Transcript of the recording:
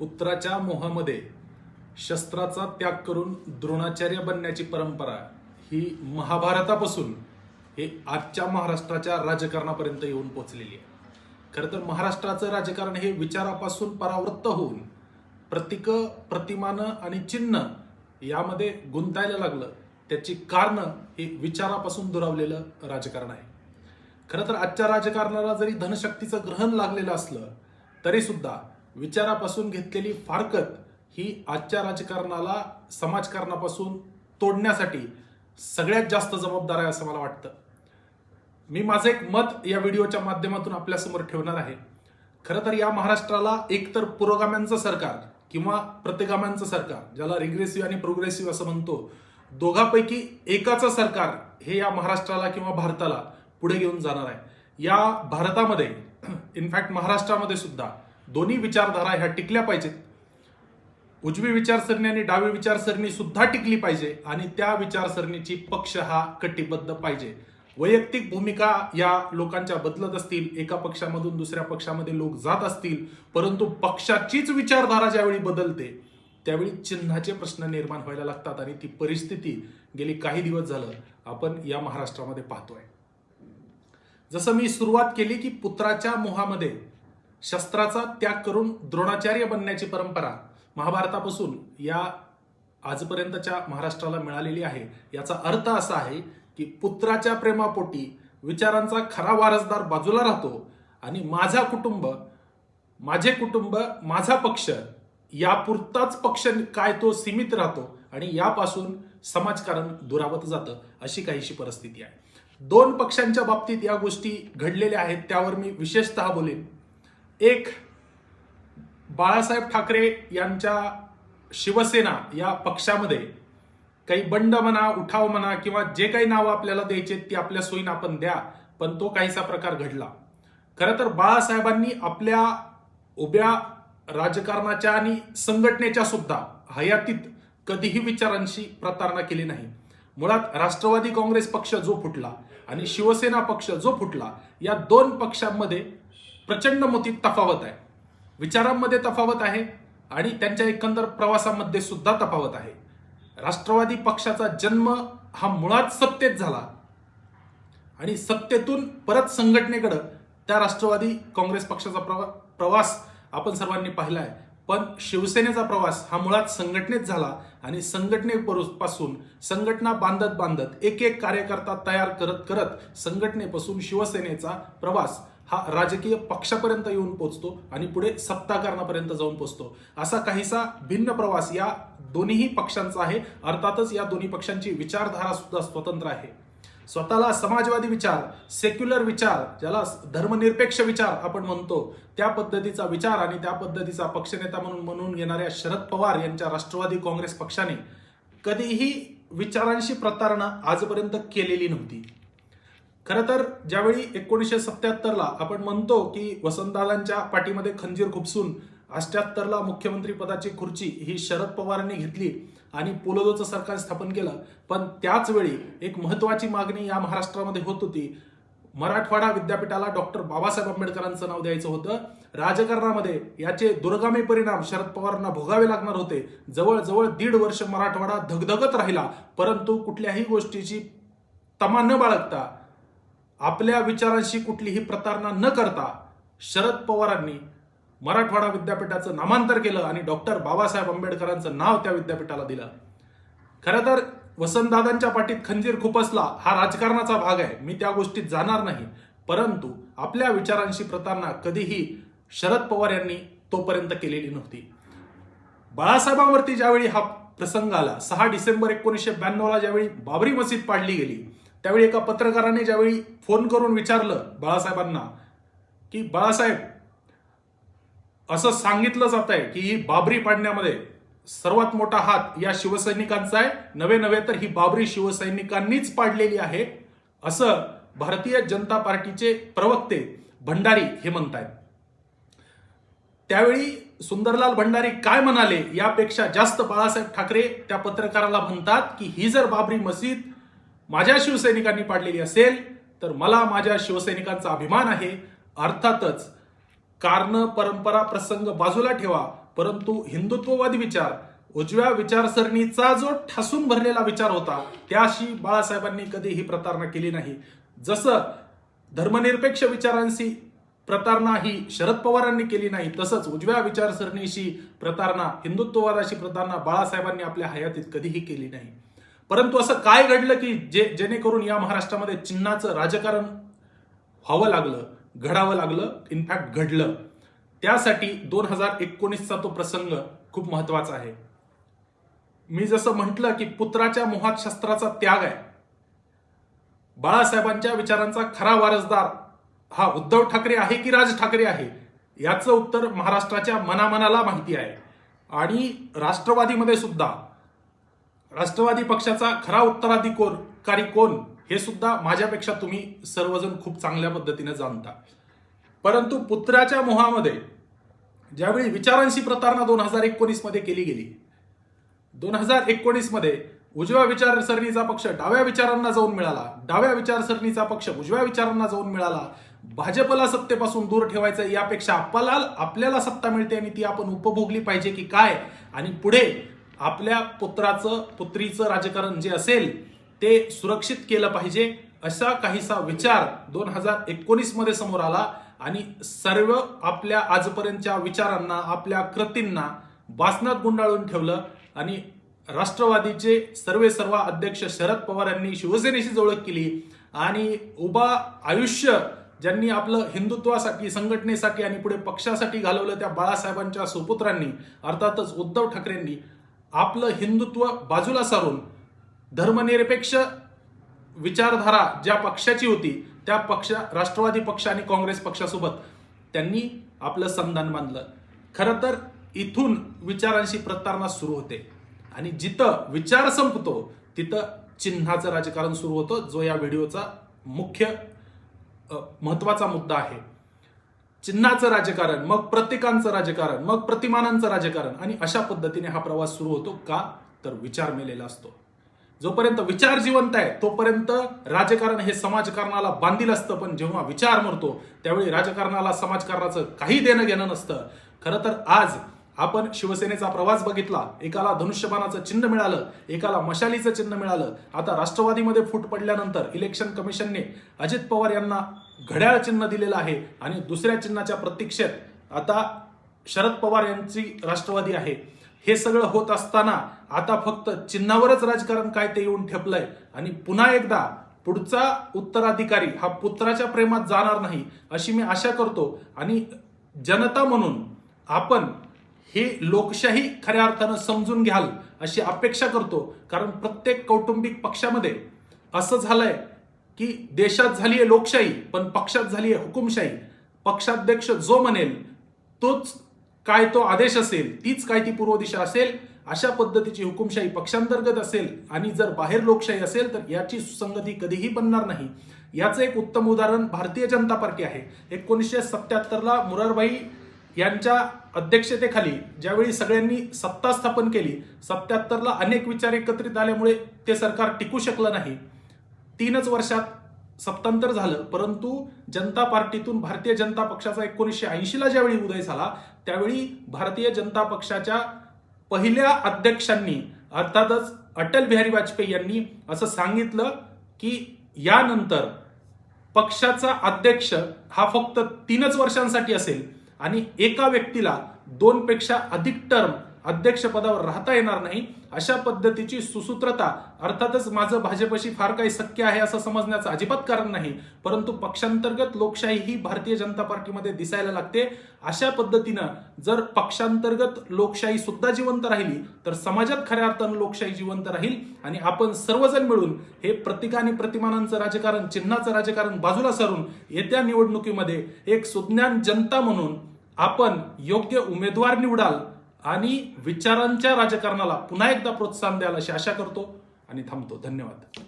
पुत्राच्या मोहामध्ये शस्त्राचा त्याग करून द्रोणाचार्य बनण्याची परंपरा ही महाभारतापासून हे आजच्या महाराष्ट्राच्या राजकारणापर्यंत येऊन पोचलेली आहे. खरं तर महाराष्ट्राचं राजकारण हे विचारापासून परावृत्त होऊन प्रतीक प्रतिमानं आणि चिन्ह यामध्ये गुंतायला लागलं. त्याची कारणं हे विचारापासून दुरावलेलं राजकारण आहे. खरं तर आजच्या राजकारणाला जरी धनशक्तीचं ग्रहण लागलेलं असलं तरी सुद्धा विचारापासून घेतलेली फारकत ही आजच्या राजकारणाला समाजकारणापासून तोडण्यासाठी सगळ्यात जास्त जबाबदार आहे असं मला वाटतं. मी माझं एक मत या व्हिडिओच्या माध्यमातून आपल्यासमोर ठेवणार आहे. खरं तर या महाराष्ट्राला एकतर पुरोगाम्यांचं सरकार किंवा प्रतिगाम्यांचं सरकार ज्याला रिग्रेसिव्ह आणि प्रोग्रेसिव्ह असं म्हणतो दोघापैकी एकाचं सरकार हे या महाराष्ट्राला किंवा भारताला पुढे घेऊन जाणार आहे. या भारतामध्ये इनफॅक्ट महाराष्ट्रामध्ये सुद्धा दोन्ही विचारधारा ह्या टिकल्या पाहिजेत. उजवी विचारसरणी आणि डावी विचारसरणी सुद्धा टिकली पाहिजे आणि त्या विचारसरणीची पक्ष हा कटिबद्ध पाहिजे. वैयक्तिक भूमिका या लोकांच्या बदलत असतील एका पक्षामधून दुसऱ्या पक्षामध्ये लोक जात असतील परंतु पक्षाचीच विचारधारा ज्यावेळी बदलते त्यावेळी चिन्हाचे प्रश्न निर्माण व्हायला लागतात आणि ती परिस्थिती गेली काही दिवस झालं आपण या महाराष्ट्रामध्ये पाहतोय. जसं मी सुरुवात केली की पुत्राच्या मोहामध्ये शस्त्राचा त्याग करून द्रोणाचार्य बनण्याची परंपरा महाभारतापासून या आजपर्यंतच्या महाराष्ट्राला मिळालेली आहे. याचा अर्थ असा आहे की पुत्राच्या प्रेमापोटी विचारांचा खरा वारसदार बाजूला राहतो आणि माझा कुटुंब माझे कुटुंब माझा पक्ष यापुरताच पक्ष काय तो सीमित राहतो आणि यापासून समाजकारण दुरावत जातं अशी काहीशी परिस्थिती आहे. दोन पक्षांच्या बाबतीत या गोष्टी घडलेल्या आहेत त्यावर मी विशेषतः बोलेन. एक बाळासाहेब ठाकरे यांच्या शिवसेना या पक्षामध्ये काही बंड म्हणा उठाव म्हणा किंवा जे काही नावं आपल्याला द्यायचे ती आपल्या सोयीनं आपण द्या पण तो काहीसा प्रकार घडला. खरं तर बाळासाहेबांनी आपल्या उभ्या राजकारणाच्या आणि संघटनेच्या सुद्धा हयातीत कधीही विचारांशी प्रतारणा केली नाही. मुळात राष्ट्रवादी काँग्रेस पक्ष जो फुटला आणि शिवसेना पक्ष जो फुटला या दोन पक्षांमध्ये प्रचंड मोठी तफावत आहे. विचारांमध्ये तफावत आहे आणि त्यांच्या एकंदर प्रवासामध्ये सुद्धा तफावत आहे. राष्ट्रवादी पक्षाचा जन्म हा मुळात सत्तेत झाला आणि सत्तेतून परत संघटनेकडं त्या राष्ट्रवादी काँग्रेस पक्षाचा प्रवा- प्रवास आपण सर्वांनी पाहिला आहे पण शिवसेनेचा प्रवास हा मुळात संघटनेत झाला आणि संघटनेपासून संघटना बांधत बांधत एक एक कार्यकर्ता तयार करत करत संघटनेपासून शिवसेनेचा प्रवास हा राजकीय पक्षापर्यंत येऊन पोहोचतो आणि पुढे सत्ताकारणापर्यंत जाऊन पोहोचतो असा काहीसा भिन्न प्रवास या दोन्हीही पक्षांचा आहे. अर्थातच या दोन्ही पक्षांची विचारधारा सुद्धा स्वतंत्र आहे. स्वतःला समाजवादी विचार सेक्युलर विचार ज्याला धर्मनिरपेक्ष विचार आपण म्हणतो त्या पद्धतीचा विचार आणि त्या पद्धतीचा पक्षनेता म्हणून म्हणून येणाऱ्या शरद पवार यांच्या राष्ट्रवादी काँग्रेस पक्षाने कधीही विचारांशी प्रतारणा आजपर्यंत केलेली नव्हती. खरं तर ज्यावेळी एकोणीसशे सत्याहत्तरला आपण म्हणतो की वसंतदादांच्या पाठीमध्ये खंजीर खुपसून अष्ट्याहत्तरला मुख्यमंत्री पदाची खुर्ची ही शरद पवारांनी घेतली आणि पोलोदोचं सरकार स्थापन केलं पण त्याच वेळी एक महत्वाची मागणी या महाराष्ट्रामध्ये होत होती. मराठवाडा विद्यापीठाला डॉक्टर बाबासाहेब आंबेडकरांचं नाव द्यायचं होतं. राजकारणामध्ये याचे दुर्गामी परिणाम शरद पवारांना भोगावे लागणार होते. जवळजवळ दीड वर्ष मराठवाडा धगधगत राहिला परंतु कुठल्याही गोष्टीची तमा न बाळगता आपल्या विचारांशी कुठलीही प्रतारणा न करता शरद पवारांनी मराठवाडा विद्यापीठाचं नामांतर केलं आणि डॉक्टर बाबासाहेब आंबेडकरांचं नाव त्या विद्यापीठाला दिलं. खरं तर वसंतदादांच्या पाठीत खंजीर खुपसला हा राजकारणाचा भाग आहे. मी त्या गोष्टीत जाणार नाही. परंतु आपल्या विचारांशी प्रतारणा कधीही शरद पवार यांनी तोपर्यंत केलेली नव्हती. बाळासाहेबांवरती ज्यावेळी हा प्रसंग आला सहा डिसेंबर एकोणीसशे ब्याण्णवला ज्यावेळी बाबरी मशीद पाडली गेली त्यावेळी एका पत्रकाराने ज्यावेळी फोन करून विचारलं बाळासाहेबांना की बाळासाहेब असं सांगितलं जात आहे की ही बाबरी पाडण्यामध्ये सर्वात मोठा हात या शिवसैनिकांचा आहे. नवे नव्हे तर ही बाबरी शिवसैनिकांनीच पाडलेली आहे असं भारतीय जनता पार्टीचे प्रवक्ते भंडारी हे म्हणतायत. त्यावेळी सुंदरलाल भंडारी काय म्हणाले यापेक्षा जास्त बाळासाहेब ठाकरे त्या पत्रकाराला म्हणतात की ही जर बाबरी मशीद माझ्या शिवसैनिकांनी पाडलेली असेल तर मला माझ्या शिवसैनिकांचा अभिमान आहे. अर्थातच कारण परंपरा प्रसंग बाजूला ठेवा परंतु हिंदुत्ववादी विचार उजव्या विचारसरणीचा जो ठासून भरलेला विचार होता त्याशी बाळासाहेबांनी कधीही प्रतारणा केली नाही. जसं धर्मनिरपेक्ष विचारांशी प्रतारणा ही शरद पवारांनी केली नाही तसंच उजव्या विचारसरणीशी प्रतारणा हिंदुत्ववादाशी प्रतारणा बाळासाहेबांनी आपल्या हयातीत कधीही केली नाही. परंतु असं काय घडलं की जे जेणेकरून या महाराष्ट्रामध्ये चिन्हाचं राजकारण व्हावं लागलं घडावं लागलं इनफॅक्ट घडलं. त्यासाठी दोन हजार एकोणीसचा तो प्रसंग खूप महत्त्वाचा आहे. मी जसं म्हटलं की पुत्राच्या मोहात शस्त्राचा त्याग आहे. बाळासाहेबांच्या विचारांचा खरा वारसदार हा उद्धव ठाकरे आहे की राज ठाकरे आहे याचं उत्तर महाराष्ट्राच्या मनामनाला माहिती आहे. आणि राष्ट्रवादीमध्ये सुद्धा राष्ट्रवादी पक्षाचा खरा उत्तराधिकारी कोण? हे सुद्धा माझ्यापेक्षा तुम्ही सर्वजण खूप चांगल्या पद्धतीने जाणता. परंतु पुत्राच्या मोहामध्ये ज्यावेळी विचारांशी प्रतारणा दोन हजार एकोणीसमध्ये केली गेली दोन हजार एकोणीसमध्ये उजव्या विचारसरणीचा पक्ष डाव्या विचारांना जाऊन मिळाला डाव्या विचारसरणीचा पक्ष उजव्या विचारांना जाऊन मिळाला भाजपला सत्तेपासून दूर ठेवायचं यापेक्षा आपल्याला आपल्याला सत्ता मिळते आणि ती आपण उपभोगली पाहिजे की काय? आणि पुढे आपल्या पुत्राचं पुत्रीचं राजकारण जे असेल ते सुरक्षित केलं पाहिजे असा काहीसा विचार दोन हजार एकोणीसमध्ये समोर आला आणि सर्व आपल्या आजपर्यंतच्या विचारांना आपल्या कृतींना बासनात गुंडाळून ठेवलं आणि राष्ट्रवादीचे सर्वे सर्व अध्यक्ष शरद पवार यांनी शिवसेनेशी ओळख केली आणि उभा आयुष्य ज्यांनी आपलं हिंदुत्वासाठी संघटनेसाठी आणि पुढे पक्षासाठी घालवलं त्या बाळासाहेबांच्या सुपुत्रांनी अर्थातच उद्धव ठाकरेंनी आपलं हिंदुत्व बाजूला सारून धर्मनिरपेक्ष विचारधारा ज्या पक्षाची होती त्या पक्ष राष्ट्रवादी पक्ष आणि काँग्रेस पक्षासोबत त्यांनी आपलं संधान बांधलं. खरं तर इथून विचारांशी प्रतारणा सुरू होते. आणि जिथं विचार संपतो तिथं चिन्हाचं राजकारण सुरू होतं जो या व्हिडिओचा मुख्य महत्त्वाचा मुद्दा आहे. चिन्हाचं राजकारण मग प्रत्येकांचं राजकारण मग प्रतिमानांचं राजकारण आणि अशा पद्धतीने हा प्रवास सुरू होतो का? तर विचार मेलेला असतो. जोपर्यंत विचार जिवंत आहे तोपर्यंत राजकारण हे समाजकारणाला बांधील असतं. पण जेव्हा विचार मरतो त्यावेळी राजकारणाला समाजकारणाचं काही देणं घेणं नसतं. खरं तर आज आपण शिवसेनेचा प्रवास बघितला एकाला धनुष्यबाणाचं चिन्ह मिळालं एकाला मशालीचं चिन्ह मिळालं. आता राष्ट्रवादीमध्ये फूट पडल्यानंतर इलेक्शन कमिशनने अजित पवार यांना घड्याळ चिन्ह दिलेलं आहे आणि दुसऱ्या चिन्हाच्या प्रतीक्षेत आता शरद पवार यांची राष्ट्रवादी आहे. हे सगळं होत असताना आता फक्त चिन्हावरच राजकारण काय ते येऊन ठेपलंय. आणि पुन्हा एकदा पुढचा उत्तराधिकारी हा पुत्राच्या प्रेमात जाणार नाही अशी मी आशा करतो. आणि जनता म्हणून आपण ही लोकशाही खऱ्या अर्थानं समजून घ्याल अशी अपेक्षा करतो. कारण प्रत्येक कौटुंबिक पक्षामध्ये असं झालंय की देशात झाली आहे लोकशाही पण पक्षात झाली आहे हुकुमशाही. पक्षाध्यक्ष जो म्हणेल तोच काय तो आदेश असेल तीच काय ती पूर्व दिशा असेल अशा पद्धतीची हुकुमशाही पक्षांतर्गत असेल आणि जर बाहेर लोकशाही असेल तर याची सुसंगती कधीही बनणार नाही. याचं एक उत्तम उदाहरण भारतीय जनता पार्टी आहे. एकोणीसशे सत्याहत्तरला मुरारबाई यांच्या अध्यक्षतेखाली ज्यावेळी सगळ्यांनी सत्ता स्थापन केली सत्याहत्तरला अनेक विचार एकत्रित आल्यामुळे ते सरकार टिकू शकलं नाही. तीनच वर्षात सत्तांतर झालं परंतु जनता पार्टीतून भारतीय जनता पक्षाचा एकोणीसशे ऐंशीला ज्यावेळी उदय झाला त्यावेळी भारतीय जनता पक्षाच्या पहिल्या अध्यक्षांनी अर्थातच अटल बिहारी वाजपेयी यांनी असं सांगितलं की यानंतर पक्षाचा अध्यक्ष हा फक्त तीनच वर्षांसाठी असेल. आणि एका व्यक्तीला दोनपेक्षा अधिक टर्म अध्यक्षपदावर राहता येणार नाही अशा पद्धतीची सुसूत्रता अर्थातच माझं भाजपशी फार काही शक्य आहे असं समजण्याचं अजिबात कारण नाही परंतु पक्षांतर्गत लोकशाही ही भारतीय जनता पार्टीमध्ये दिसायला लागते. अशा पद्धतीनं जर पक्षांतर्गत लोकशाही सुद्धा जिवंत राहिली तर समाजात खऱ्या अर्थानं लोकशाही जिवंत राहील आणि आपण सर्वजण मिळून हे प्रतीक आणि प्रतिमानांचं राजकारण चिन्हाचं राजकारण बाजूला सारून येत्या निवडणुकीमध्ये एक सुज्ञान जनता म्हणून आपण योग्य उमेदवार निवडाल आणि विचारांच्या राजकारणाला पुन्हा एकदा प्रोत्साहन द्याल अशी आशा करतो आणि थांबतो. धन्यवाद.